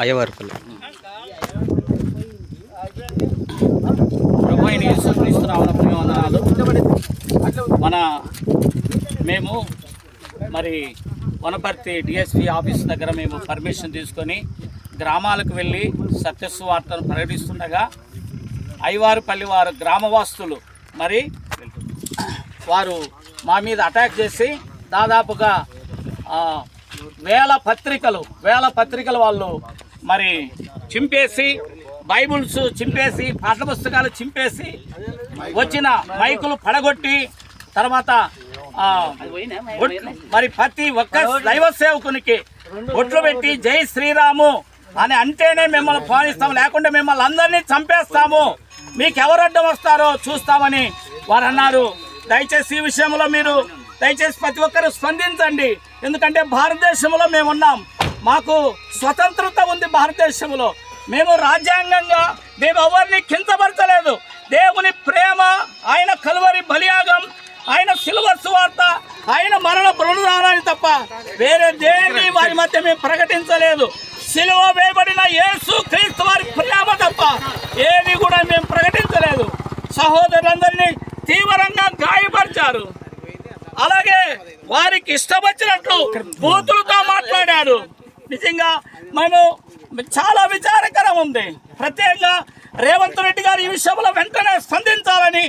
అయ్యవరపల్లి. ప్రభు యేసుక్రీస్తు మన మేము మరి వనపర్తి డిఎస్పీ ఆఫీస్ దగ్గర మేము పర్మిషన్ తీసుకొని గ్రామాలకు వెళ్ళి సత్యస్వార్తను ప్రకటిస్తుండగా ఐవారుపల్లి వారు గ్రామవాస్తులు మరి వారు మా మీద అటాక్ చేసి దాదాపుగా వేల పత్రికలు వేల పత్రికలు వాళ్ళు మరి చింపేసి బైబుల్స్ చింపేసి పాఠ్యపుస్తకాలు చింపేసి వచ్చిన మైకులు పడగొట్టి తర్వాత మరి ప్రతి ఒక్క దైవ సేవకునికి ఒట్లు పెట్టి జై శ్రీరాము అని అంటేనే మిమ్మల్ని పాలిస్తాం లేకుంటే మిమ్మల్ని అందరినీ చంపేస్తాము. మీకు ఎవరు అడ్డం వస్తారో చూస్తామని వారు అన్నారు దయచేసి ఈ విషయంలో మీరు దయచేసి ప్రతి ఒక్కరు స్పందించండి. ఎందుకంటే భారతదేశంలో మేము ఉన్నాం మాకు స్వతంత్రత ఉంది భారతదేశంలో. మేము రాజ్యాంగంగా మేము ఎవరిని కించపరచలేదు. దేవుని ప్రేమ ఆయన కలువరి బలియాగం ఆయన సిలువ సువార్త ఆయన మరణ బృణదానాన్ని తప్ప వేరే దేని వారి మధ్య మేము ప్రకటించలేదు. సిలువ వేయబడిన యేసు క్రీస్తు వారి ప్రేమ తప్ప ఏది కూడా మేము ప్రకటించలేదు. సహోదరులందరినీ తీవ్రంగా వారికి ఇష్టం వచ్చినట్లు బూతులతో మాట్లాడారు. నిజంగా మనం చాలా విచారకరం ఉంది. ప్రత్యేకంగా రేవంత్ రెడ్డి గారు ఈ విషయంలో వెంటనే స్పందించాలని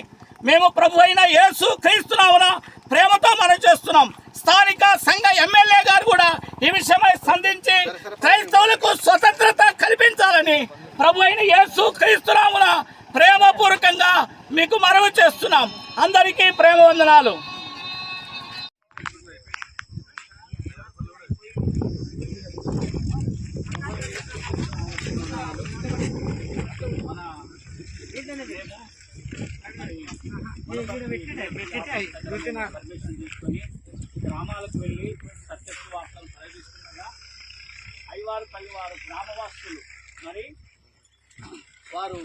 మేము ప్రభు అయిన యేసు క్రీస్తునామున ప్రేమతో మనం చేస్తున్నాం. స్థానిక సంఘ ఎమ్మెల్యే గారు కూడా ఈ విషయమై స్పందించి క్రైస్తవులకు స్వతంత్రత కల్పించాలని ప్రభు అయిన యేసు క్రీస్తునామున ప్రేమపూర్వకంగా మీకు మనవి చేస్తున్నాం. అందరికీ ప్రేమ వందనాలు. పర్మిషన్ తీసుకొని గ్రామాలకు వెళ్ళి సత్యత్వ వార్తలు అయ్యవారు ఐవారు పల్లివారు గ్రామవాసులు మరి వారు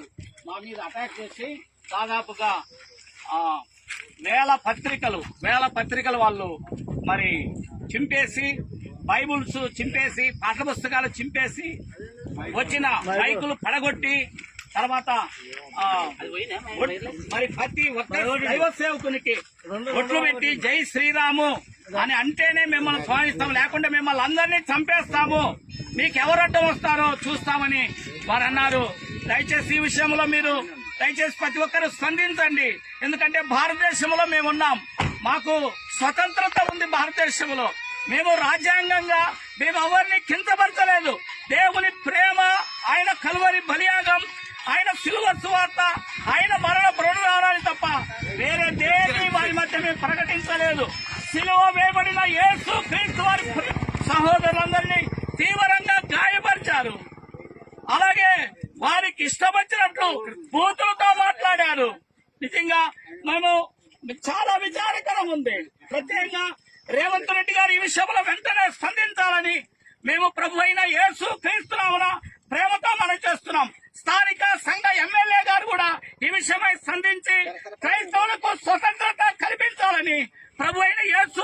మా మీద అటాక్ చేసి దాదాపుగా వేల పత్రికలు వేల పత్రికలు వాళ్ళు మరి చింపేసి బైబుల్స్ చింపేసి పాఠ్యపుస్తకాలు చింపేసి వచ్చిన మైకులు పడగొట్టి తర్వాత మరి ప్రతి ఒక్క దైవ సేవకునికి ఒట్లు పెట్టి జై శ్రీరాము అని అంటేనే మిమ్మల్ని స్వామిస్తాం లేకుంటే మిమ్మల్ని అందరినీ చంపేస్తాము. మీకు ఎవరు అడ్డం వస్తారో చూస్తామని వారు అన్నారు. దయచేసి ఈ విషయంలో మీరు దయచేసి ప్రతి ఒక్కరు స్పందించండి. ఎందుకంటే భారతదేశంలో మేము ఉన్నాం మాకు స్వతంత్రత ఉంది భారతదేశంలో. మేము రాజ్యాంగంగా మేము ఎవరిని కించపరచలేదు. దేవుని ప్రేమ ఆయన కలువరి బలియాగం ఆయన సిల్వర్ సువార్త ఆయన మరణ బృణదానాన్ని తప్ప వేరే దేని వారి మధ్య మేము ప్రకటించలేదు. సిలువ వేయబడిన యేసు క్రీస్తు వారి సహోదరులందరినీ తీవ్రంగా గాయపరిచారు. అలాగే వారికి ఇష్టపచ్చినట్లు బూతులతో మాట్లాడారు. నిజంగా మేము చాలా విచారకరం ఉంది. ప్రత్యేకంగా రేవంత్ రెడ్డి గారు ఈ విషయంలో వెంటనే స్పందించాలని మేము ప్రభు అయిన యేసు క్రీస్తునామున ప్రేమతో మనం చేస్తున్నాం. స్థానిక సంఘ ఎమ్మెల్యే గారు కూడా ఈ విషయమై స్పందించి క్రైస్తవులకు స్వతంత్రత కల్పించాలని ప్రభు అయిన యేసు